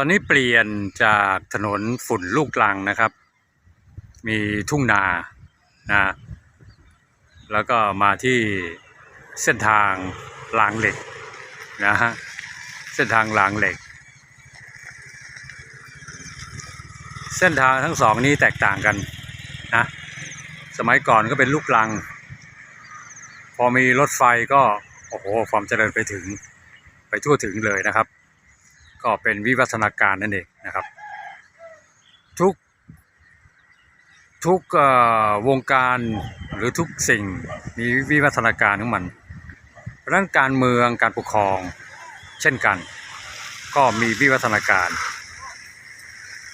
ตอนนี้เปลี่ยนจากถนนฝุ่นลูกลังนะครับ มีทุ่งนานะแล้วก็มาที่เส้นทางรางเหล็กนะฮะเส้นทางรางเหล็ก เส้นทางทั้งสองนี้แตกต่างกันนะสมัยก่อนก็เป็นลูกลัง พอมีรถไฟก็โอ้โหความเจริญไปถึงไปทั่วถึงเลยนะครับ ก็เป็นวิวัฒนาการนั่นเองนะครับ ทุกทุกวงการหรือทุกสิ่งมีวิวัฒนาการของมันเราะฉะนั้นการเมืองการปกครอง เช่นกัน ก็มีวิวัฒนาการ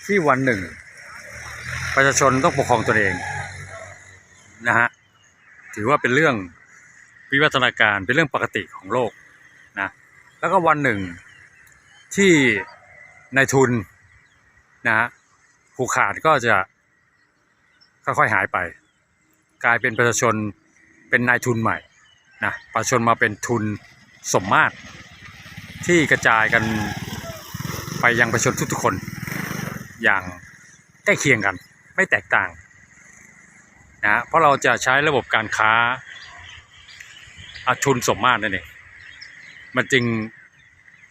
ที่วันหนึ่ง ประชาชนต้องปกครองตนเองนะฮะถือว่าเป็นเรื่องวิวัฒนาการเป็นเรื่องปกติของโลกนะแล้วก็วันหนึ่ง ที่นายทุนนะฮะผูกขาดก็จะค่อยๆหายไป กลายเป็นประชาชนเป็นนายทุนใหม่นะประชาชนมาเป็นทุนสมมาตรที่กระจายกันไปยังประชาชนทุกๆคนอย่างใกล้เคียงกัน ไม่แตกต่างนะฮะเพราะเราจะใช้ระบบการค้าอาทุนสมมาตรนั่นเองมันจึง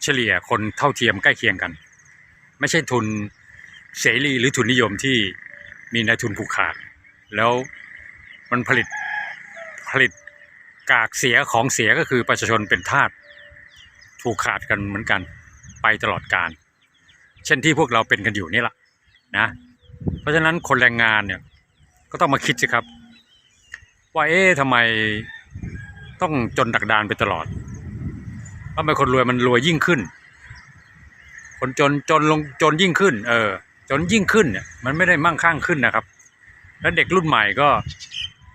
เฉลี่ยคนเท่าเทียมใกล้เคียงกัน ไม่ใช่ทุนเสรีหรือทุนนิยมที่มีนายทุนผูกขาด แล้วมันผลิตผลิตกากเสียของเสียก็คือประชาชนเป็นทาสถูกขาดกันเหมือนกันไปตลอดการ เช่นที่พวกเราเป็นกันอยู่นี่แหละนะ เพราะฉะนั้นคนแรงงานเนี่ยก็ต้องมาคิดสิครับ ว่าเอ๊ะทำไมต้องจนดักดานไปตลอด ทำไมคนรวยมันรวยยิ่งขึ้น คนจนจนลงจนยิ่งขึ้น เออ จนยิ่งขึ้นเนี่ยมันไม่ได้มั่งคั่งขึ้นนะครับ แล้วเด็กรุ่นใหม่ก็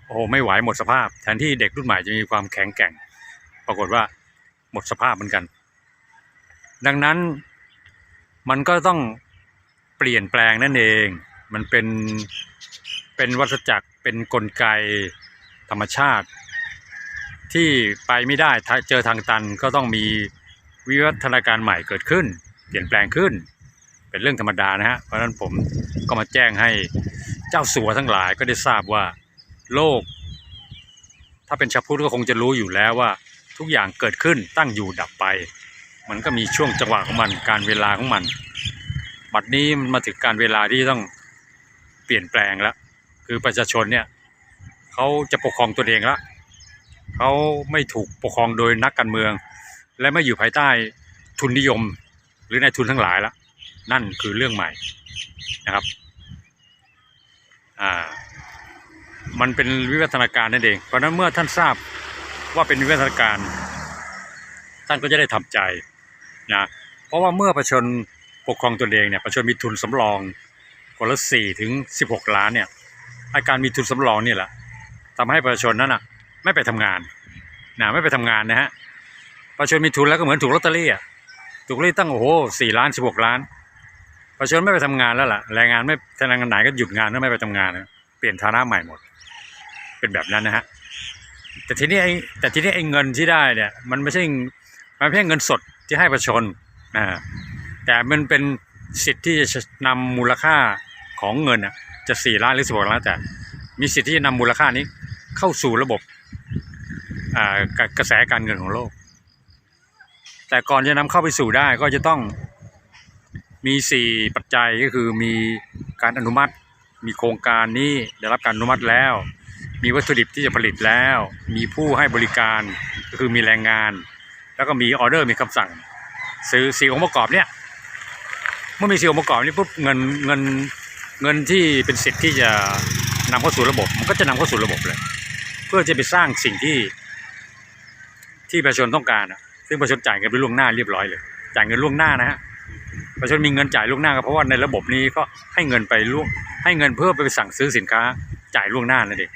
โอ้โหไม่ไหวหมดสภาพ แทนที่เด็กรุ่นใหม่จะมีความแข็งแกร่ง ปรากฏว่าหมดสภาพเหมือนกัน ดังนั้นมันก็ต้องเปลี่ยนแปลงนั่นเอง มันเป็นเป็นวัฏจักรเป็นกลไกธรรมชาติ ที่ไปไม่ได้เจอทางตันก็ต้องมีวิวัฒนาการใหม่เกิดขึ้น เปลี่ยนแปลงขึ้น เป็นเรื่องธรรมดานะฮะ เพราะฉะนั้นผมก็มาแจ้งให้เจ้าสัวทั้งหลายก็ได้ทราบว่าโลก ถ้าเป็นชาวพุทธก็คงจะรู้อยู่แล้วว่า ทุกอย่างเกิดขึ้นตั้งอยู่ดับไป มันก็มีช่วงจังหวะของมันการเวลาของมัน บัดนี้มันมาถึงการเวลาที่ต้องเปลี่ยนแปลงแล้วคือประชาชนเนี่ยเขาจะปกครองตัวเองแล้ว เขาไม่ถูกปกครองโดยนักการเมือง และไม่อยู่ภายใต้ทุนนิยม หรือในทุนทั้งหลายแล้วนั่นคือเรื่องใหม่นะครับอ่ามันเป็นวิวัฒนาการนั่นเองเพราะนั้นเมื่อท่านทราบว่าเป็นวิวัฒนาการ ท่านก็จะได้ทำใจนะเพราะว่าเมื่อประชาชนปกครองตนเองเนี่ยประชาชนมีทุนสำรองคนละสี่ถึงสิบหกล้านเนี่ยอาการมีทุนสำรองนี่แหละทำให้ประชาชนนั้นอะ ไม่ไปทำงานนะไม่ไปทำงานนะฮะประชาชนมีทุนแล้วก็เหมือนถูกลอตเตอรี่อะถูกลอตเตอรี่ตั้งโอ้โหสี่ล้านสิบหกล้านประชาชนไม่ไปทำงานแล้วล่ะแรงงานไม่แรงงานไหนก็หยุดงานแล้วไม่ไปทำงานนะเปลี่ยนฐานะใหม่หมด เป็นแบบนั้นนะฮะแต่ทีนี้ไอ้แต่ทีนี้ไอ้เงินที่ได้เนี่ยมันไม่ใช่มันไม่ใช่เงินสดที่ให้ประชาชนนะแต่มันเป็นสิทธิ์ที่จะนำมูลค่าของเงินอะจะสี่ล้านหรือสิบหกล้านแต่มีสิทธิ์ที่จะนำมูลค่านี้เข้าสู่ระบบ กระกระแสการเงินของโลก แต่ก่อนจะนำเข้าไปสู่ได้ก็จะต้องมีสี่ปัจจัยก็คือมีการอนุมัติ มีโครงการนี้ได้รับการอนุมัติแล้ว มีวัตถุดิบที่จะผลิตแล้ว มีผู้ให้บริการก็คือมีแรงงาน แล้วก็มีออเดอร์มีคำสั่ง ซื้อสี่องค์ประกอบเนี่ยเมื่อมีสี่องค์ประกอบนี้ปุ๊บเงินเงินเงินที่เป็นสิทธิ์ที่จะนำเข้าสู่ระบบ มันก็จะนำเข้าสู่ระบบเลย เพื่อจะไปสร้างสิ่งที่ ที่ประชาชนต้องการอะซึ่งประชาชนจ่ายเงินไปล่วงหน้าเรียบร้อยเลยจ่ายเงินล่วงหน้านะฮะประชาชนมีเงินจ่ายล่วงหน้าก็เพราะว่าในระบบนี้ก็ให้เงินไปล่วงให้เงินเพื่อไปสั่งซื้อสินค้าจ่ายล่วงหน้านั่นเอง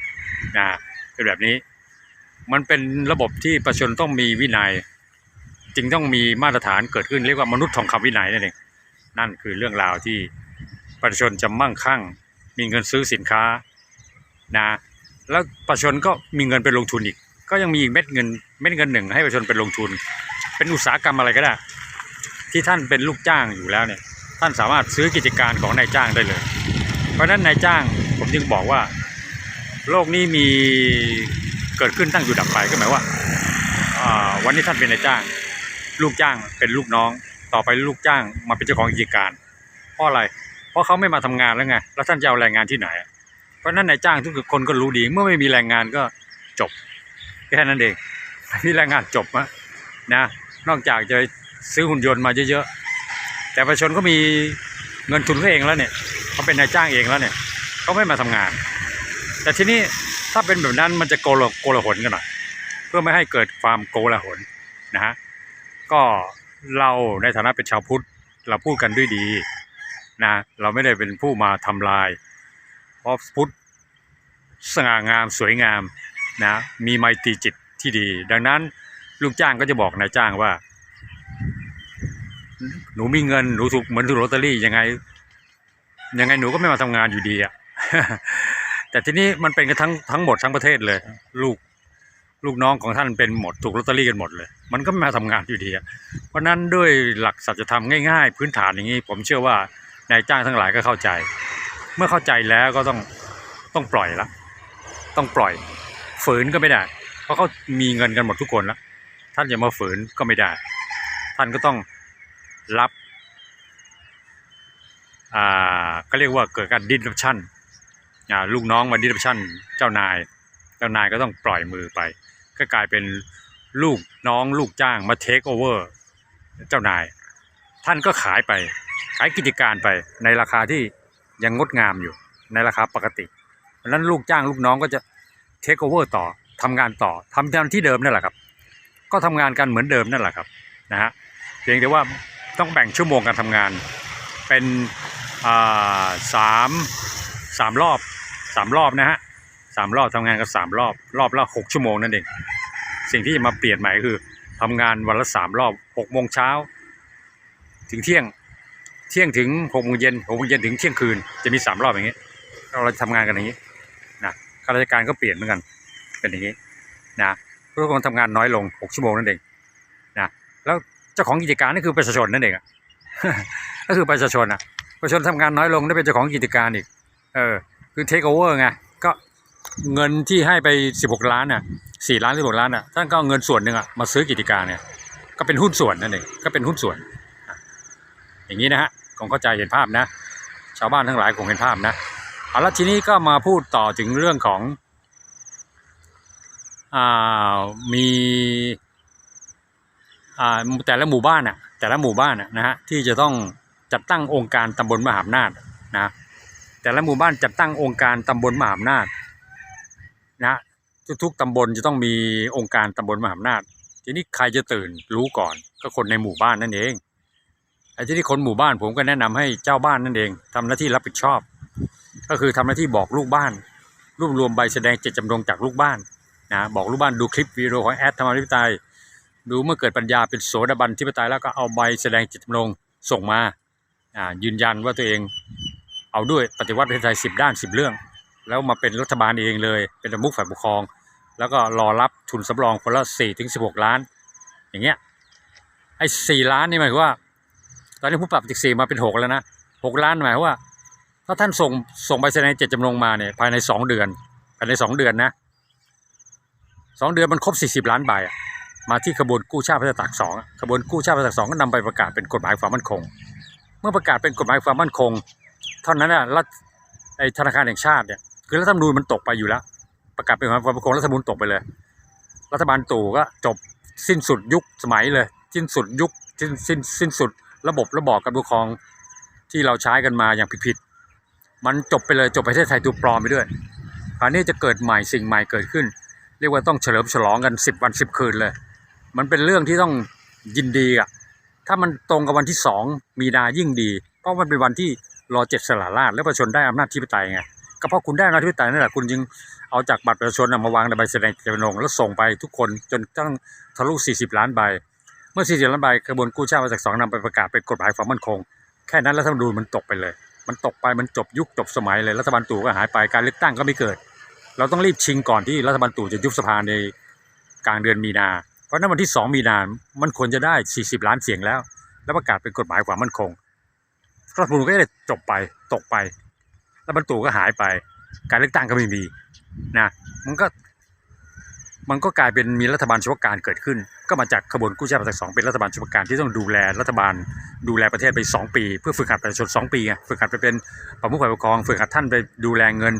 นะเป็นแบบนี้ มันเป็นระบบที่ประชาชนต้องมีวินัย จึงต้องมีมาตรฐานเกิดขึ้นเรียกว่ามนุษย์ทองคำวินัยนั่นเองนั่นคือเรื่องราวที่ประชาชนจะมั่งคั่ง มีเงินซื้อสินค้านะแล้วประชาชนก็มีเงินไปลงทุนอีก ก็ยังมีอีกเม็ดเงินเม็ดเงินหนึ่งให้ประชาชนไปลงทุน เป็นอุตสาหกรรมอะไรก็ได้ ที่ท่านเป็นลูกจ้างอยู่แล้วเนี่ยท่านสามารถซื้อกิจการของนายจ้างได้เลย เพราะฉะนั้นนายจ้างผมจึงบอกว่า โลกนี้มีเกิดขึ้นตั้งอยู่ดับไปก็หมายว่าวันนี้ท่านเป็นนายจ้าง ลูกจ้างเป็นลูกน้อง ต่อไปลูกจ้างมาเป็นเจ้าของกิจการ เพราะอะไร เพราะเขาไม่มาทำงานแล้วไงแล้วท่านจะเอาแรงงานที่ไหน เพราะนั้นนายจ้างทุกคนก็รู้ดีเมื่อไม่มีแรงงานก็จบ ค่นั้นเองไม่แรงงานจบอะนะนอกจากจะซื้อหุ่นยนต์มาเยอะๆแต่ประชาชนก็มีเงินทุนเขาเองแล้วเนี่ยเขาเป็นนายจ้างเองแล้วเนี่ยเขาไม่มาทำงาน แต่ทีนี้ถ้าเป็นแบบนั้นมันจะโกลโกลหลกันหน่อยเพื่อไม่ให้เกิดความโกลหลนะฮะก็เราในฐานะเป็นชาวพุทธเราพูดกันด้วยดีนะเราไม่ได้เป็นผู้มาทำลายเพราะพุทธสง่างามสวยงาม นะมีไมตรีจิตที่ดี ดังนั้นลูกจ้างก็จะบอกนายจ้างว่า หนูมีเงินหนูถูกเหมือนถูกลอตเตอรี่ยังไง ยังไงหนูก็ไม่มาทำงานอยู่ดีอะแต่ทีนี้มันเป็นกันทั้งทั้งหมดทั้งประเทศเลย ลูกลูกน้องของท่านเป็นหมดถูกลอตเตอรี่กันหมดเลย มันก็ไม่มาทำงานอยู่ดีอะเพราะฉะนั้นด้วยหลักสัจธรรมง่ายๆ พื้นฐานอย่างนี้ ผมเชื่อว่านายจ้างทั้งหลายก็เข้าใจ เมื่อเข้าใจแล้วก็ต้องต้องปล่อยละ ต้องปล่อย ฝืนก็ไม่ได้ เพราะเขามีเงินกันหมดทุกคนแล้ว ท่านจะมาฝืนก็ไม่ได้ ท่านก็ต้องรับอ่าก็เรียกว่าเกิดการดิสรัปชันอ่าลูกน้องมาดิสรัปชันเจ้านาย เจ้านายก็ต้องปล่อยมือไป ก็กลายเป็นลูกน้องลูกจ้างมาเทคโอเวอร์เจ้านาย ท่านก็ขายไป ขายกิจการไปในราคาที่ยังงดงามอยู่ในราคาปกติเพราะนั้นลูกจ้างลูกน้องก็จะ เทคโอเวอร์ต่อทำงานต่อทำงานที่เดิมนั่นแหละครับ ก็ทำงานกันเหมือนเดิมนั่นแหละครับนะฮะเพียงแต่ว่าต้องแบ่งชั่วโมงการทำงานเป็นอ่าสามสามรอบสามรอบนะฮะสามรอบทำงานกันสามรอบรอบละหกชั่วโมงนั่นเองสิ่งที่มาเปลี่ยนใหม่คือทำงานวันละสามรอบหกโมงเช้าถึงเที่ยงเที่ยงถึงหกโมงเย็นหกโมงเย็นถึงเที่ยงคืนจะมีสามรอบอย่างนี้เราจะทำงานกันอย่างนี้ ข้าราชการก็เปลี่ยนเหมือนกัน เป็นอย่างนี้นะทุกคนทำงานน้อยลงหกชั่วโมงนั่นเองนะแล้วเจ้าของกิจการนี่คือประชาชนนั่นเองก็คือประชาชนอะประชาชนทำงานน้อยลงได้เป็นเจ้าของกิจการอีกเออคือเทคโอเวอร์ไงก็เงินที่ให้ไปสิบหกล้านอะสี่ล้านสิบหกล้านอะท่านก็เอาเงินส่วนหนึ่งอะมาซื้อกิจการเนี่ยก็เป็นหุ้นส่วนนั่นเองก็เป็นหุ้นส่วน อย่างนี้นะฮะคงเข้าใจเห็นภาพนะ ชาวบ้านทั้งหลายคงเห็นภาพนะ เอาละทีนี้ก็มาพูดต่อถึงเรื่องของอ่ามีอ่าแต่ละหมู่บ้านอะแต่ละหมู่บ้านอะนะฮะที่จะต้องจัดตั้งองค์การตำบลมหาอำนาจนะแต่ละหมู่บ้านจัดตั้งองค์การตำบลมหาอำนาจนะทุกๆตำบลจะต้องมีองค์การตำบลมหาอำนาจ ทีนี้ใครจะตื่นรู้ก่อนก็คนในหมู่บ้านนั่นเองไอ้ที่นี่คนหมู่บ้านผมก็แนะนำให้เจ้าบ้านนั่นเองทำหน้าที่รับผิดชอบ ก็คือทำหน้าที่บอกลูกบ้าน รวบรวมใบแสดงเจตจำนงจากลูกบ้านนะบอกลูกบ้านดูคลิปวิดีโอของแอดธรรมาธิปไตยดูเมื่อเกิดปัญญาเป็นโสดาบันที่ปไตยแล้วก็เอาใบแสดงเจตจำนงส่งมายืนยันว่าตัวเองเอาด้วยปฏิวัติประเทศไทยสิบด้านสิบเรื่อง แล้วมาเป็นรัฐบาลเองเลย เป็นประมุขฝ่ายปกครอง แล้วก็รอรับทุนสำรองคนละสี่ถึงสิบหกล้าน อย่างเงี้ยไอ้สี่ล้านนี่หมายว่า ตอนนี้ผู้ปรับจากสี่มาเป็นหกแล้วนะหกล้านหมายว่า ถ้าท่านส่งส่งใบแสดงเจตจำนงมาเนี่ยภายในสองเดือนภายในสองเดือนนะสองเดือนมันครบสี่สิบล้านใบมาที่ขบวนกู้ชาติพัฒนาตักสองขบวนกู้ชาติพัฒนาตักสองก็นำไปประกาศเป็นกฎหมายความมั่นคง เมื่อประกาศเป็นกฎหมายความมั่นคง เท่านั้นนะรัฐไอ้ธนาคารแห่งชาติเนี่ยคือรัฐธรรมนูญมันตกไปอยู่แล้ว ประกาศเป็นกฎหมายความมั่นคงรัฐธรรมนูญตกไปเลย รัฐบาลตู่ก็จบสิ้นสุดยุคสมัยเลยสิ้นสุดยุคสิ้นสิ้นสิ้นสุดระบบระบอบการปกครองที่เราใช้กันมาอย่างผิด มันจบไปเลยจบประเทศไทยตัวปลอมไปด้วยคราวนี้จะเกิดใหม่สิ่งใหม่เกิดขึ้น เรียกว่าต้องเฉลิมฉลองกันสิบวันสิบคืนเลย มันเป็นเรื่องที่ต้องยินดีอะถ้ามันตรงกับวันที่สองมีนายิ่งดี เพราะมันเป็นวันที่รอเจ็ดสลาราชและประชาชนได้อำนาจที่ปไตยไงก็เพราะคุณได้อำนาจที่ปไตยนั่นแหละคุณจึงเอาจากบัตรประชาชนมาวางในใบแสดงเจตจำนงแล้วส่งไปทุกคนจนตั้งทะลุ 40 ล้านใบ เมื่อ 40 ล้านใบกระบวนกู้ชาติมาจากสองนำไปประกาศเป็นกฎหมายความมั่นคง แค่นั้นรัฐธรรมนูมันตกไปเลย มันตกไปมันจบยุคจบสมัยเลยรัฐบาลตู่ก็หายไปการเลือกตั้งก็ไม่เกิด เราต้องรีบชิงก่อนที่รัฐบาลตู่จะยุบสภาในกลางเดือนมีนา เพราะนั้นวันที่ 2 มีนา มันควรจะได้ 40 ล้านเสียงแล้ว แล้วประกาศเป็นกฎหมายความมั่นคงรัฐธรรมนูญก็จะได้จบไปตกไป แล้วบรรตุก็หายไป การเลือกตั้งก็ไม่มีนะมันก็ มันก็กลายเป็นมีรัฐบาลเฉพาะการเกิดขึ้น ก็มาจากขบวนกู้ชาติประชาสองเป็นรัฐบาลเฉพาะการที่ต้องดูแลรัฐบาล ดูแลประเทศไปสองปี เพื่อฝึกหัดประชาชนสองปีไงฝึกหัดไปเป็นประมุขฝ่ายปกครอง ฝึกหัดท่านไปดูแลเงิน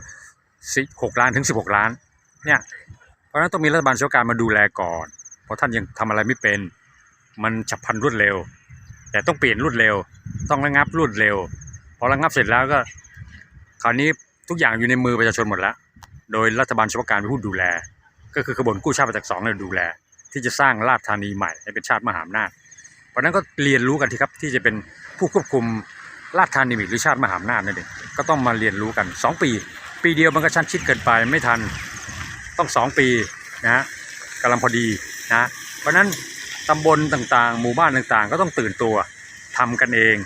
สิหกล้านถึงสิบหกล้านเนี่ยเพราะฉะนั้นต้องมีรัฐบาลเฉพาะการมาดูแลก่อน เพราะท่านยังทำอะไรไม่เป็นมันฉับพลันรวดเร็ว แต่ต้องเปลี่ยนรวดเร็ว ต้องระงับรวดเร็วพอระงับเสร็จแล้วก็ คราวนี้ทุกอย่างอยู่ในมือประชาชนหมดแล้ว โดยรัฐบาลเฉพาะการเป็นผู้ดูแล ก็คือขบวนกู้ชาติประจักษ์สองเนี่ยดูแล ที่จะสร้างราชธานีใหม่ให้เป็นชาติมหาอำนาจเพราะนั้นก็เรียนรู้กันทีครับที่จะเป็นผู้ควบคุมราชธานีหรือชาติมหาอำนาจนั่นเองก็ต้องมาเรียนรู้กันสองปี ปีเดียวมันก็ชั้นชิดเกินไปไม่ทันต้องสองปีนะฮะกำลังพอดีนะเพราะนั้นตำบลต่างๆ หมู่บ้านต่างๆ ก็ต้องตื่นตัวทำกันเอง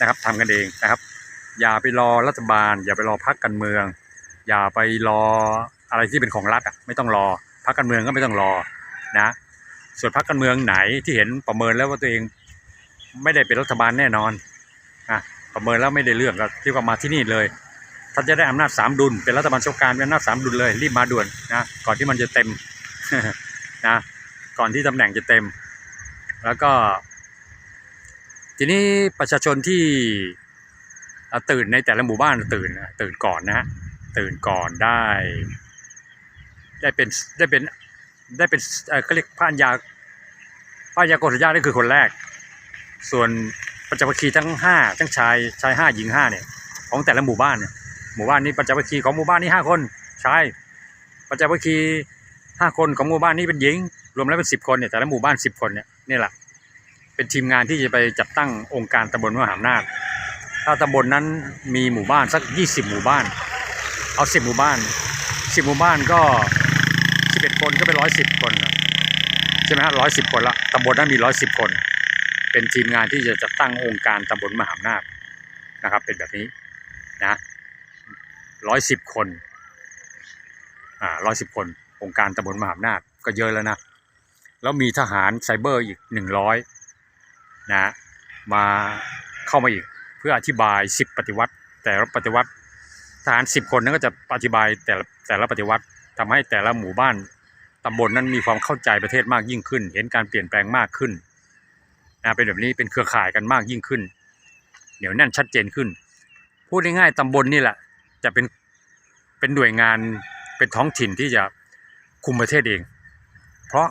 นะครับทำกันเองนะครับ อย่าไปรอรัฐบาล อย่าไปรอพรรคการเมือง อย่าไปรออะไรที่เป็นของรัฐอะไม่ต้องรอ พรรคการเมืองก็ไม่ต้องรอนะ ส่วนพรรคการเมืองไหนที่เห็นประเมินแล้วว่าตัวเองไม่ได้เป็นรัฐบาลแน่นอนนะประเมินแล้วไม่ได้เรื่องก็ที่ว่ามาที่นี่เลยท่านจะได้อำนาจสามดุลเป็นรัฐบาลชาการเป็นอำนาจสามดุลเลยรีบมาด่วนนะก่อนที่มันจะเต็มนะก่อนที่ตำแหน่งจะเต็ม แล้วก็ ทีนี้ประชาชนที่ตื่นในแต่ละหมู่บ้านตื่นตื่นก่อนนะฮะตื่นก่อนได้ ได้เป็นได้เป็นได้เป็นเอ่อเขาเรียกพระัญญาพระอัญญาโกศยานี่คือคนแรก ส่วนปัญจวัคคีย์ทั้งห้าทั้งชายชายห้าหญิงห้าเนี่ยของแต่ละหมู่บ้านเนี่ยหมู่บ้านนี้ปัญจวัคคีย์ของหมู่บ้านนี้ห้าคนชายปัญจวัคคีย์ห้าคนของหมู่บ้านนี้เป็นหญิง รวมแล้วเป็นสิบคนเนี่ยแต่ละหมู่บ้านสิบคนเนี่ยนี่แหละเป็นทีมงานที่จะไปจัดตั้งองค์การตำบลมหาอำนาจถ้าตำบลนั้นมีหมู่บ้านสักยี่สิบหมู่บ้าน เอาสิบหมู่บ้านสิบหมู่บ้านก็ สิบเอ็ดคนก็เป็นร้อยสิบคนใช่ไหมฮะร้อยสิบคนละตำบลนั้นมีร้อยสิบคน เป็นทีมงานที่จะจัดตั้งองค์การตำบลมหาอำนาจนะครับ เป็นแบบนี้นะร้อยสิบคนอ่าร้อยสิบคน องค์การตำบลมหาอำนาจก็เยอะแล้วนะแล้วมีทหารไซเบอร์อีกหนึ่งร้อยนะมาเข้ามาอีกเพื่ออธิบายสิบปฏิวัติ แต่ละปฏิวัติทหารสิบคนนั้นก็จะอธิบายแต่ละแต่ละปฏิวัติ ทำให้แต่ละหมู่บ้านตำบลนั้นมีความเข้าใจประเทศมากยิ่งขึ้น เห็นการเปลี่ยนแปลงมากขึ้นนะเป็นแบบนี้เป็นเครือข่ายกันมากยิ่งขึ้นเหนียวแน่นชัดเจนขึ้น พูดง่ายๆตำบลนี่แหละ จะเป็นเป็นหน่วยงานเป็นท้องถิ่นที่จะคุมประเทศเอง เพราะ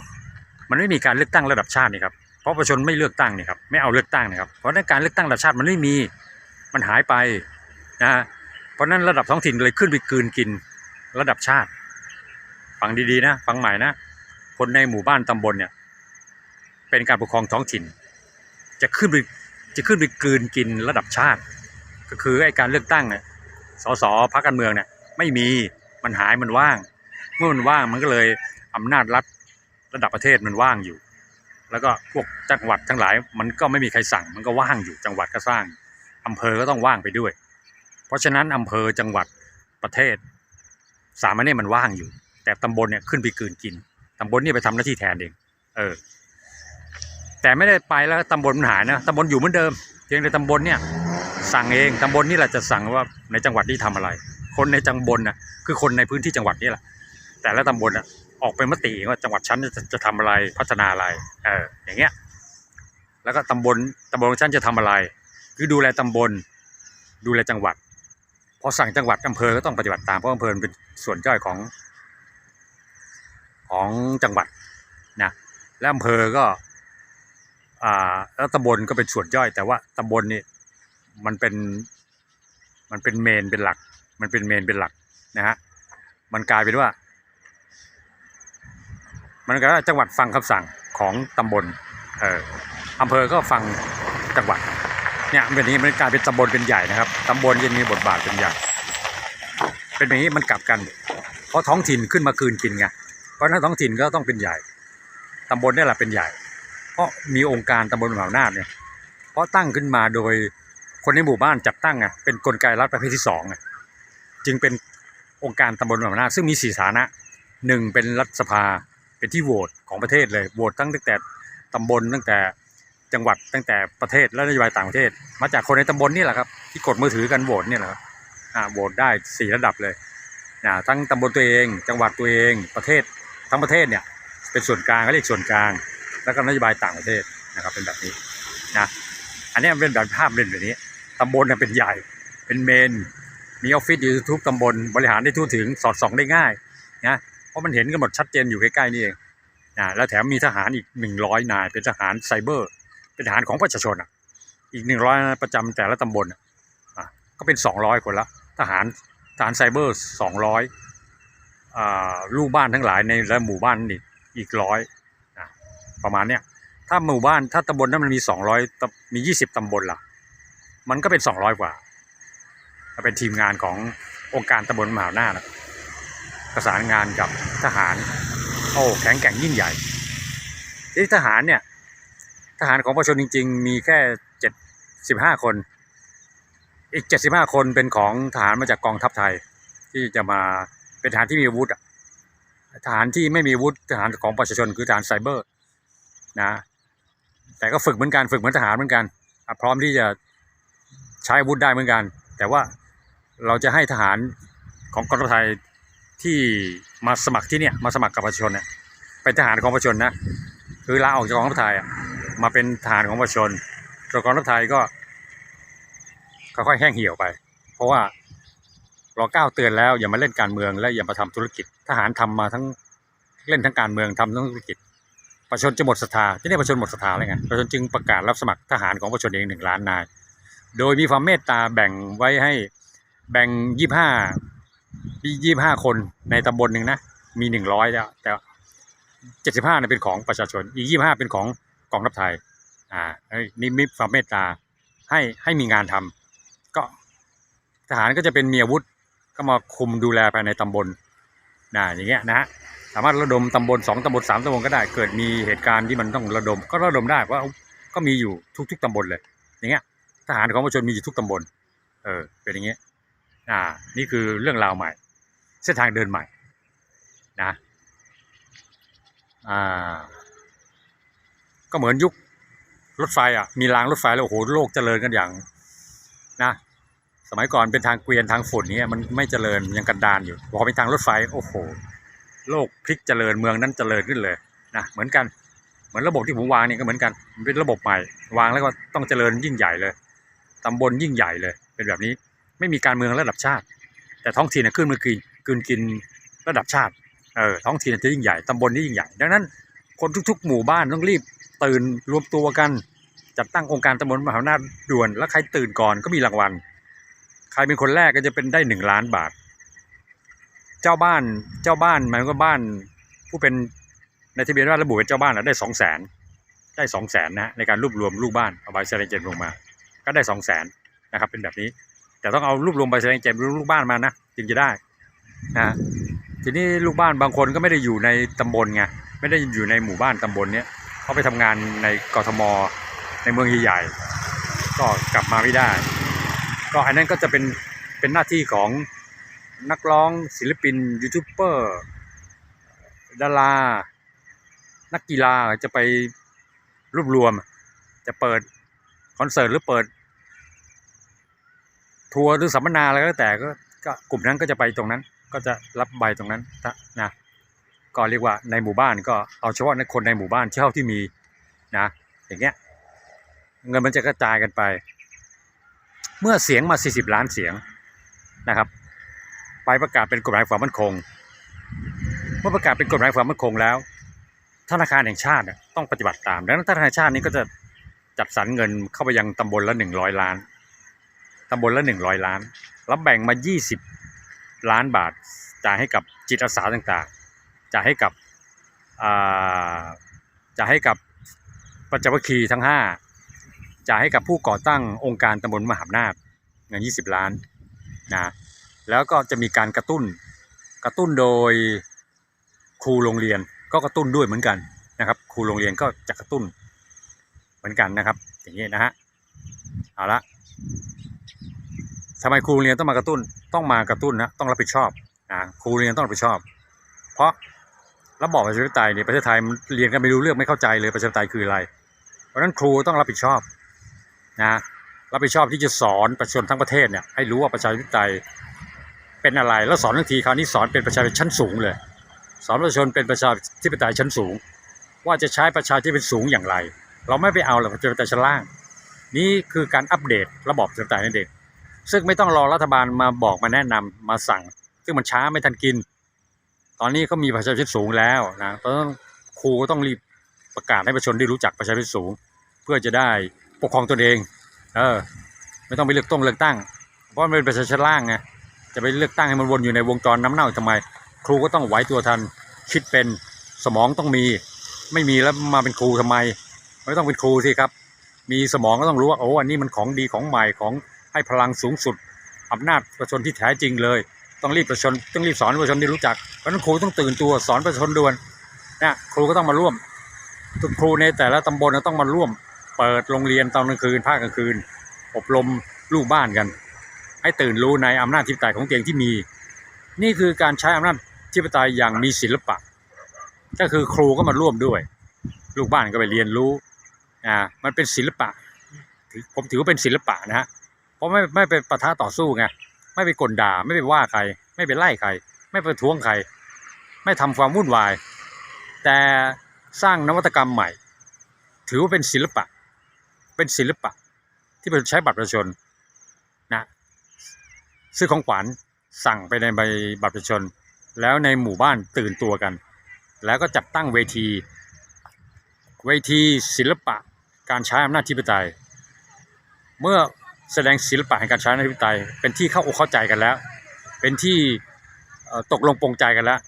มันไม่มีการเลือกตั้งระดับชาตินี่ครับเพราะประชาชนไม่เลือกตั้งนี่ครับไม่เอาเลือกตั้งนี่ครับเพราะนั้นการเลือกตั้งระดับชาติมันไม่มีมันหายไปนะเพราะนั้นระดับท้องถิ่นเลยขึ้นไปกืนกินระดับชาติ ฟังดีๆนะ ฟังใหม่นะ คนในหมู่บ้านตำบลเนี่ย เป็นการปกครองท้องถิ่น จะขึ้นไปจะขึ้นไปกลืนกินระดับชาติ ก็คือไอ้การเลือกตั้งเนี่ยสสพรรคการเมืองเนี่ย ไม่มีมันหายมันว่าง เมื่อมันว่างมันก็เลยอำนาจรัฐระดับประเทศมันว่างอยู่ แล้วก็พวกจังหวัดทั้งหลาย มันก็ไม่มีใครสั่ง มันก็ว่างอยู่จังหวัดก็สร้างอำเภอก็ต้องว่างไปด้วย เพราะฉะนั้นอำเภอจังหวัดประเทศสามอันนี้มันว่างอยู่ แต่ตำบลเนี่ยขึ้นไปกืนกินตำบลนี่ไปทำหน้าที่แทนเองเออ แต่ไม่ได้ไปแล้วตำบลมันหายนะตำบลอยู่เหมือนเดิมเพียงแต่ตำบลเนี่ย สั่งเองตำบลนี่แหละจะสั่งว่าในจังหวัดนี้ทำอะไร คนในจังบลนะคือคนในพื้นที่จังหวัดนี่แหละ แต่ละตำบลอะออกเป็นมติว่าจังหวัดฉันจะจะทำอะไรพัฒนาอะไรเอออย่างเงี้ยแล้วก็ตำบลตำบลของฉันจะทำอะไร คือดูแลตำบล ดูแลจังหวัดพอสั่งจังหวัดอำเภอก็ต้องปฏิบัติตามเพราะอำเภอมันเป็นส่วนย่อยของ ของจังหวัดนะและอำเภอก็อ่าแล้วตำบลก็เป็นส่วนย่อย แต่ว่าตำบลนี่มันเป็นมันเป็นเมนเป็นหลัก มันเป็นเมนเป็นหลักนะฮะมันกลายเป็นว่า มันก็จังหวัดฟังคำสั่งของตำบลเอออำเภอก็ฟังจังหวัดเนี่ยมันเป็นนี้มันกลายเป็นตำบลเป็นใหญ่นะครับตำบลจะมีบทบาทเป็นใหญ่เป็นอย่างนี้มันกลับกัน เพราะท้องถิ่นขึ้นมาคืนกินไง เพราะนั้นท้องถิ่นก็ต้องเป็นใหญ่ตำบลนี่แหละเป็นใหญ่ เพราะมีองค์การตำบลมหาอำนาจเนี่ยเพราะตั้งขึ้นมาโดยคนในหมู่บ้านจัดตั้งไงเป็นกลไกรัฐประเภทที่สองไงจึงเป็นองค์การตำบลมหาอำนาจซึ่งมีสี่ฐานะหนึ่งเป็นรัฐสภาเป็นที่โหวตของประเทศเลยโหวตตั้งแต่ตำบลตั้งแต่จังหวัดตั้งแต่ประเทศและนโยบายต่างประเทศ มาจากคนในตำบลนี่แหละครับที่กดมือถือกันโหวตเนี่ยเหรอโหวตได้สี่ระดับเลยนะทั้งตำบลตัวเอง จังหวัดตัวเองประเทศ ทั้งประเทศเนี่ยเป็นส่วนกลางเขาเรียกส่วนกลาง แล้วก็นโยบายต่างประเทศนะครับเป็นแบบนี้นะอันนี้เป็นแบบภาพเล่นแบบนี้ตำบลเนี่ยเป็นใหญ่เป็นเมน มีออฟฟิศอยู่ทุกตำบลบริหารได้ทั่วถึงสอดส่องได้ง่ายนะเพราะมันเห็นกันหมดชัดเจนอยู่ใกล้ๆนี่เองนะแล้วแถมมีทหารอีกหนึ่งร้อยนาย เป็นทหารไซเบอร์ เป็นทหารของประชาชนอะอีกหนึ่งร้อยประจำแต่ละตำบลอะก็เป็นสองร้อยคนละ ทหารทหารไซเบอร์สองร้อย ลูกบ้านทั้งหลายในและหมู่บ้านนี่อีกร้อยประมาณเนี้ยถ้าหมู่บ้านถ้าตำบลนั้นมันมีสองร้อยมียี่สิบตำบลล่ะ มันก็เป็นสองร้อยกว่าเป็นทีมงานขององค์การตำบลมหาอำนานะประสานงานกับทหาร โอ้แข็งแกร่งยิ่งใหญ่ที่ทหารเนี่ยทหารของประชาชนจริง ๆ มีแค่เจ็ดสิบห้าคน อีกเจ็ดสิบห้าคนเป็นของทหารมาจากกองทัพไทยที่จะมา เป็นทหารที่มีอาวุธอะทหารที่ไม่มีอาวุธทหารของประชาชนคือทหารไซเบอร์นะแต่ก็ฝึกเหมือนกันฝึกเหมือนทหารเหมือนกันพร้อมที่จะใช้อาวุธได้เหมือนกัน แต่ว่าเราจะให้ทหารของกองทัพไทยที่มาสมัครที่เนี่ยมาสมัครกับประชาชนเนี่ยเป็นทหารของประชาชนนะคือลาออกจากกองทัพไทยมาเป็นทหารของประชาชนส่วนกองทัพไทยก็ค่อยๆแห้งเหี่ยวไป เพราะว่า เราก้าเตือนแล้วอย่ามาเล่นการเมืองและอย่ามาทำธุรกิจ ทหารทำมาทั้งเล่นทั้งการเมืองทำทั้งธุรกิจ ประชาชนจะหมดศรัทธาที่นี่ประชาชนหมดศรัทธาแล้วไงประชาชนจึงประกาศรับสมัครทหารของประชาชนเองหนึ่งล้านนาย โดยมีความเมตตาแบ่งไว้ให้แบ่งยี่ห้ายี่ห้าคนในตำบลหนึ่งนะมีหนึ่งร้อยแล้วแต่เจ็ดสิบห้าเนี่ยเป็นของประชาชน อีกยี่ห้าเป็นของกองทัพไทยอ่านี่มีความเมตตาให้ให้มีงานทำก็ทหารก็จะเป็นมีอาวุธ ก็มาคุมดูแลภายในตำบลนะอย่างเงี้ยนะฮะสามารถระดมตำบลสองตำบลสามตำบลก็ได้ เกิดมีเหตุการณ์ที่มันต้องระดม ก็ระดมได้เพราะก็มีอยู่ทุกๆตำบลเลย อย่างเงี้ยทหารของประชาชนมีอยู่ทุกตำบล เออ เป็นอย่างเงี้ยอ่า นี่คือเรื่องราวใหม่ เส้นทางเดินใหม่ นะ อ่า ก็เหมือนยุครถไฟอะ มีรางรถไฟแล้วโอ้โหโลกเจริญกันอย่าง นะ มัยก่อนเป็นทางเกวียนทางฝุ่นเนี้ยมันไม่เจริญยังกันดานอยู่พอเป็นทางรถไฟโอ้โห โลกพลิกเจริญเมืองนั้นเจริญขึ้นเลยนะเหมือนกันเหมือนระบบที่ผมวางนี่ก็เหมือนกันมันเป็นระบบใหม่ วางแล้วก็ต้องเจริญยิ่งใหญ่เลยตำบลยิ่งใหญ่เลย เป็นแบบนี้ไม่มีการเมืองระดับชาติ แต่ท้องถิ่นนะขึ้นมากินกินกินระดับชาติเออท้องถิ่นจะยิ่งใหญ่ตำบลนี่ยิ่งใหญ่ ดังนั้น คนทุกๆ หมู่บ้านต้องรีบตื่นรวมตัวกัน จัดตั้งองค์การตำบลมหาอำนาจด่วน แล้วใครตื่นก่อนก็มีรางวัล ใครเป็นคนแรกก็จะเป็นได้หนึ่งล้านบาท เจ้าบ้านเจ้าบ้านหมายความว่าบ้าน ผู้เป็นในทะเบียนราษฎระบุเป็นเจ้าบ้านนะได้สองแสนได้สองแสนนะในการรวบรวมลูกบ้านเอาใบแสดงเจนลงมา ก็ได้สองแสนนะครับ เป็นแบบนี้ แต่ต้องเอารวบรวมใบแสดงเจนลูกบ้านมานะจึงจะได้นะทีนี้ลูกบ้านบางคนก็ไม่ได้อยู่ในตำบลไงไม่ได้อยู่ในหมู่บ้านตำบลเนี้ยเขาไปทำงานในกทมในเมืองใหญ่ๆก็กลับมาไม่ได้ ก็อันนั้นก็จะเป็นเป็นหน้าที่ของนักร้องศิลปินยูทูบเบอร์ดารา นักกีฬาจะไปรวบรวม จะเปิดคอนเสิร์ตหรือเปิด ทัวร์หรือสัมมนาอะไรก็แล้วแต่ก็ก็กลุ่มนั้นก็จะไปตรงนั้น ก็จะรับใบตรงนั้นนะก็เรียกว่าในหมู่บ้านก็เอาเฉพาะในคนในหมู่บ้านเท่าที่มีนะ อย่างเงี้ยเงินมันจะกระจายกันไป เมื่อเสียงมา 40 ล้านเสียงนะครับ ไปประกาศเป็นกฎหมายความมั่นคง เมื่อประกาศเป็นกฎหมายความมั่นคงแล้ว ธนาคารแห่งชาติต้องปฏิบัติตาม ดังนั้นธนาคารแห่งชาตินี้ก็จะจัดสรรเงินเข้าไปยังตำบลละหนึ่งร้อยล้านตำบลละหนึ่งร้อยล้าน แล้วแบ่งมายี่สิบล้านบาท จ่ายให้กับจิตอาสาต่างๆ จ่ายให้กับอ่าจ่ายให้กับปัจจวัคคีทั้งห้า จ่ายให้กับผู้ก่อตั้งองค์การตำบลมหาอำนาจเงินยี่สิบล้านนะแล้วก็จะมีการกระตุ้นกระตุ้นโดยครูโรงเรียนก็กระตุ้นด้วยเหมือนกันนะครับ ครูโรงเรียนก็จะกระตุ้นเหมือนกันนะครับ อย่างนี้นะฮะเอาละทำไมครูโรงเรียนต้องมากระตุ้นต้องมากระตุ้นนะต้องรับผิดชอบนะครูโรงเรียนต้องรับผิดชอบ เพราะระบอบประชาธิปไตยในประเทศไทยเรียนกันไม่รู้เรื่องไม่เข้าใจเลยประชาธิปไตยคืออะไร เพราะนั้นครูต้องรับผิดชอบ นะรับผิดชอบที่จะสอนประชาชนทั้งประเทศเนี่ยให้รู้ว่าประชาธิปไตยเป็นอะไร แล้วสอนทันทีคราวนี้สอนเป็นประชาธิปไตยชั้นสูงเลย สอนประชาชนเป็นประชาธิปไตยชั้นสูง ว่าจะใช้ประชาธิปไตยสูงอย่างไร เราไม่ไปเอาหรอกประชาธิปไตยชั้นล่าง นี่คือการอัปเดตระบอบประชาธิปไตยนั่นเองซึ่งไม่ต้องรอรัฐบาลมาบอกมาแนะนำมาสั่ง ซึ่งมันช้าไม่ทันกิน ตอนนี้เขามีประชาธิปไตยสูงแล้วนะเพราะครูก็ต้องรีบประกาศให้ประชาชนได้รู้จักประชาธิปไตยสูง เพื่อจะได้ ปกครองตนเอง เออ ไม่ต้องไปเลือกต้องเลือกตั้ง เพราะมันเป็นประชาชนล่างไงจะไปเลือกตั้งให้มันวนอยู่ในวงจรน้ำเน่าทำไม ครูก็ต้องไหวตัวทัน คิดเป็นสมองต้องมี ไม่มีแล้วมาเป็นครูทำไม ไม่ต้องเป็นครูสิครับ มีสมองก็ต้องรู้ว่าโอ้อันนี้มันของดีของใหม่ของให้พลังสูงสุดอำนาจประชาชนที่แท้จริงเลย ต้องรีบประชาชนต้องรีบสอนประชาชนได้รู้จักเพราะนั้นครูต้องตื่นตัวสอนประชาชนด่วนนะครูก็ต้องมาร่วมทุกครูในแต่ละตำบลต้องมาร่วม เปิดโรงเรียนตอนกลางคืนภาคกลางคืน อบรมลูกบ้านกัน ให้ตื่นรู้ในอำนาจทิปไตยของเตัวเองที่มี นี่คือการใช้อำนาจทิปไตยอย่างมีศิลปะ ก็คือครูก็มาร่วมด้วย ลูกบ้านก็ไปเรียนรู้อ่ามันเป็นศิลปะ ผมถือว่าเป็นศิลปะนะฮะเพราะไม่ไม่ไปปะทะต่อสู้ไงไม่ไปกลด่าไม่ไปว่าใคร ไม่ไปไล่ใคร ไม่ไปท้วงใคร ไม่ทำความวุ่นวาย แต่สร้างนวัตกรรมใหม่ ถือว่าเป็นศิลปะ เป็นศิลปะ ที่ไปใช้บัตรประชาชนนะซื้อของขวัญสั่งไปในใบบัตรประชาชน แล้วในหมู่บ้านตื่นตัวกัน แล้วก็จัดตั้งเวที เวทีศิลปะการใช้อำนาจธิปไตย เมื่อแสดงศิลปะแห่งการใช้อำนาจธิปไตย เป็นที่เข้าอกเข้าใจกันแล้ว เป็นที่ตกลงปรงใจกันแล้ว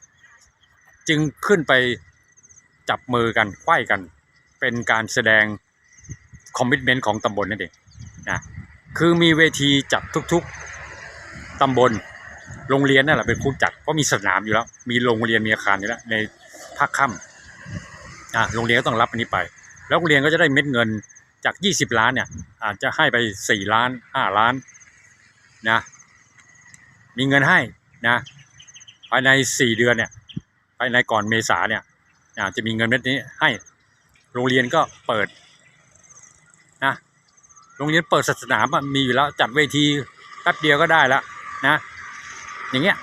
จึงขึ้นไปจับมือกันไขว้กัน เป็นการแสดง คอมมิชเมนต์ของตำบลนั่นเองนะคือมีเวทีจัดทุกๆตำบลโรงเรียนนั่นแหละเป็นผู้จัดเพราะมีสนามอยู่แล้ว มีโรงเรียนมีอาคารอยู่แล้วในภาคค่ำอะโรงเรียนก็ต้องรับอันนี้ไป แล้วโรงเรียนก็จะได้เม็ดเงินจาก 20 ล้านเนี่ยอาจจะให้ไป 4 ล้าน 5 ล้านนะมีเงินให้นะภายใน 4 เดือนเนี่ยภายในก่อนเมษาเนี่ยจะมีเงินเม็ดนี้ให้โรงเรียนก็เปิด โรงเรียนเปิดศาสนาอะมีอยู่แล้วจัดเวทีแป๊บเดียวก็ได้แล้วนะ อย่างเงี้ย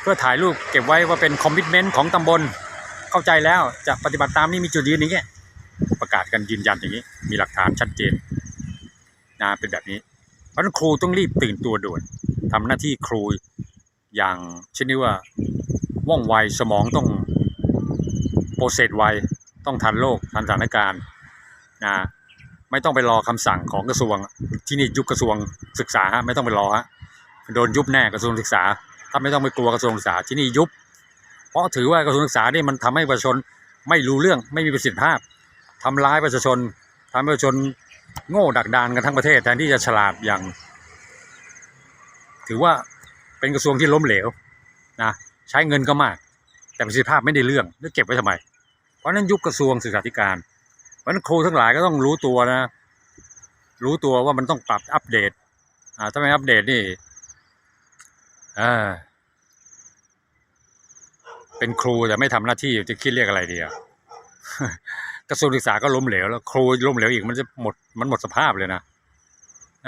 เพื่อถ่ายรูปเก็บไว้ว่าเป็นคอมมิชเมนต์ของตำบลเข้าใจแล้วจะปฏิบัติตามนี่มีจุดยืนอย่างเงี้ยประกาศกันยืนยันอย่างนี้ มีหลักฐานชัดเจนนะเป็นแบบนี้ เพราะนั้นครูต้องรีบตื่นตัวด่วนทำหน้าที่ครูอย่างชนนี้ว่าว่องไวสมองต้องโปรเซสไวต้องทันโลกทันสถานการณ์นะ ไม่ต้องไปรอคำสั่งของกระทรวง ที่นี่ยุคกระทรวงศึกษาฮะไม่ต้องไปรอฮะโดนยุบแน่กระทรวงศึกษา ถ้าไม่ต้องไปกลัวกระทรวงศึกษาที่นี่ยุบ เพราะถือว่ากระทรวงศึกษานี่มันทำให้ประชาชนไม่รู้เรื่องไม่มีประสิทธิภาพทำร้ายประชาชนทำให้ประชาชนโง่ดักดานกันทั้งประเทศแทนที่จะฉลาดอย่าง ถือว่าเป็นกระทรวงที่ล้มเหลวนะใช้เงินก็มาก แต่ประสิทธิภาพไม่ได้เรื่องแล้วเก็บไว้ทำไม เพราะนั้นยุคกระทรวงศึกษาธิการ เพราะนั้นครูทั้งหลายก็ต้องรู้ตัวนะ รู้ตัวว่ามันต้องปรับอัปเดต อ่าถ้าไม่อัปเดตนี่อ่าเป็นครูแต่ไม่ทำหน้าที่จะคิดเรียกอะไรดีอะกระทรวงศึกษาก็ล้มเหลวแล้ว ครูล้มเหลวอีกมันจะหมดมันหมดสภาพเลยนะ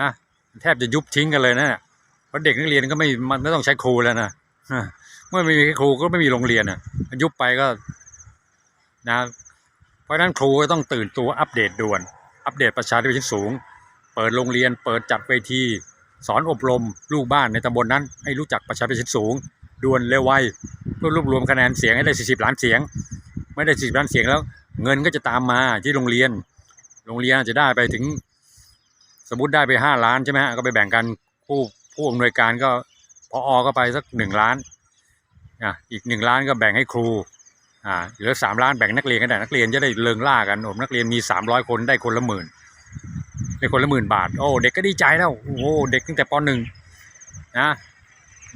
นะแทบจะยุบทิ้งกันเลยนะเพราะเด็กนักเรียนก็ไม่มันไม่ต้องใช้ครูแล้วนะฮะเมื่อไม่มีครูก็ไม่มีโรงเรียนอะยุบไปก็นะ เพราะฉะนั้นครูก็ต้องตื่นตัวอัปเดตด่วน อัปเดตประชาธิปไตยสูง เปิดโรงเรียน เปิดจัดเวที สอนอบรม ลูกบ้านในตำบลนั้น ให้รู้จักประชาธิปไตยสูงด่วนเร็วไวเพื่อรวบรวมคะแนนเสียงให้ได้ 40 ล้านเสียง ไม่ได้ 40 ล้านเสียงแล้ว เงินก็จะตามมาที่โรงเรียน โรงเรียนจะได้ไปถึง สมมติได้ไป 5 ล้านใช่ไหมฮะก็ไปแบ่งกันผู้ผู้อำนวยการก็พออก็ไปสักหนึ่งล้านอะอีกหนึ่งล้านก็แบ่งให้ครู อ่าเหลือสามล้านแบ่งนักเรียนกันแต่นักเรียนจะได้เลิงล่ากันผมนักเรียนมีสามร้อยคนได้คนละหมื่นได้คนละหมื่นบาท โอ้เด็กก็ดีใจแล้วโอ้เด็กตั้งแต่ปหนึ่งนะ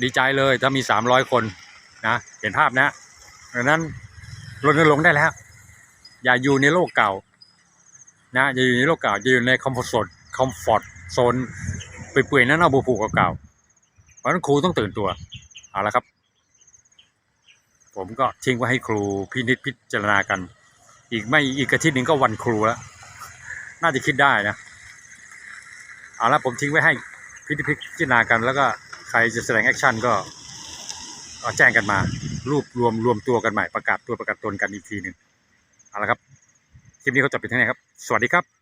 ดีใจเลยถ้ามีสามร้อยคนนะเห็นภาพนะดังนั้นรณรงค์ได้แล้ว อย่าอยู่ในโลกเก่านะอย่าอยู่ในโลกเก่าอย่าอยู่ในคอมฟอร์ทโซนคอมฟอร์ทโซนเปื่อยๆนั่นเอาบูผูกเก่าๆเพราะฉะนั้นครูต้องตื่นตัวเอาละครับ ผมก็ทิ้งไว้ให้ครูพินิจพิจารณากัน อีกไม่อีกอาทิตย์หนึ่งก็วันครูแล้ว น่าจะคิดได้นะเอาละผมทิ้งไว้ให้พิพิจารณากัน แล้วก็ใครจะแสดงแอคชั่นก็ก็แจ้งกันมารูปรวมรวมตัวกันใหม่ประกาศตัวประกาศตนกันอีกทีหนึ่งเอาละครับคลิปนี้เขาจบไปที่ไหนครับ สวัสดีครับ